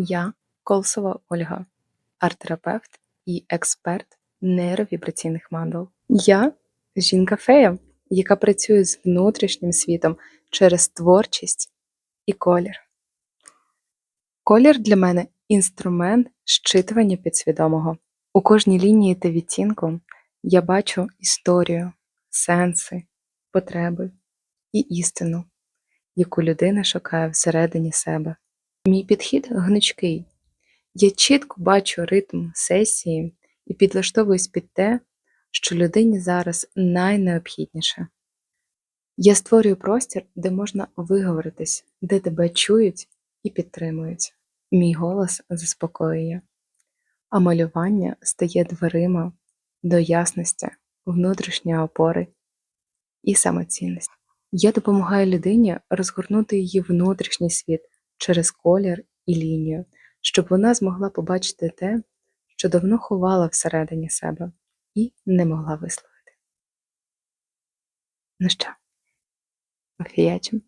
Я Колсова Ольга, арт-терапевт і експерт нейровібраційних мандал. Я жінка-фея, яка працює з внутрішнім світом через творчість і колір. Колір для мене інструмент щитування підсвідомого. У кожній лінії та відтінку я бачу історію, сенси, потреби і істину, яку людина шукає всередині себе. Мій підхід гнучкий. Я чітко бачу ритм сесії і підлаштовуюсь під те, що людині зараз найнеобхідніше. Я створюю простір, де можна виговоритись, де тебе чують і підтримують. Мій голос заспокоює, а малювання стає дверима до ясності, внутрішньої опори і самоцінності. Я допомагаю людині розгорнути її внутрішній світ через колір і лінію, щоб вона змогла побачити те, що давно ховала всередині себе і не могла висловити. Ну що, офіячим?